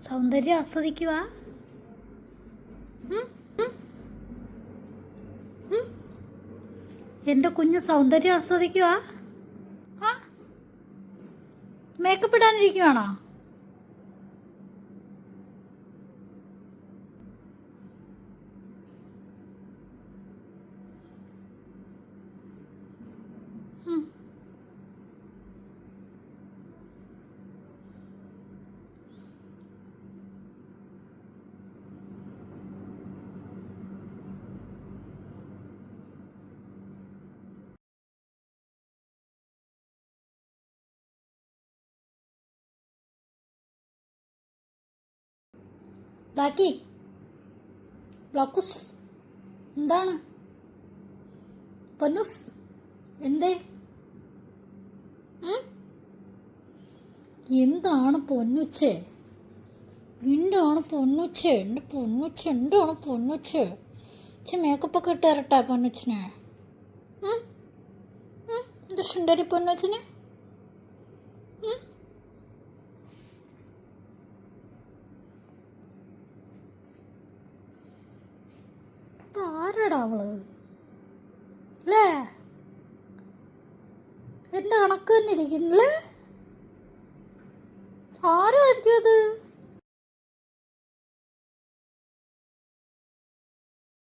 സൗന്ദര്യം ആസ്വദിക്കുക എന്റെ കുഞ്ഞ് സൗന്ദര്യം ആസ്വദിക്കുക ആ. മേക്കപ്പ് ഇടാനിരിക്കുവാണോ? ഉം. ബാക്കി. ബ്ലോക്കുസ്. എന്താണ്? പൊന്നൂസ് എന്തേ? എന്താണ് പൊന്നുച്ചേ? എന്താണ് പൊന്നുച്ചേ? എന്റെ പൊന്നുച്ച? എന്താണ് പൊന്നുച്ചേ? ചെ മേക്കപ്പ് ഒക്കെ ഇട്ട് തരട്ടെ പൊന്നുച്ചിനെ? ഇത് സുന്ദരി പൊന്നുച്ചിന്? ആരാടാ അവൾ? അല്ലേ എന്റെ കണക്ക് തന്നെ ഇരിക്കുന്നില്ലേ ആരും ആയിരിക്കും അത്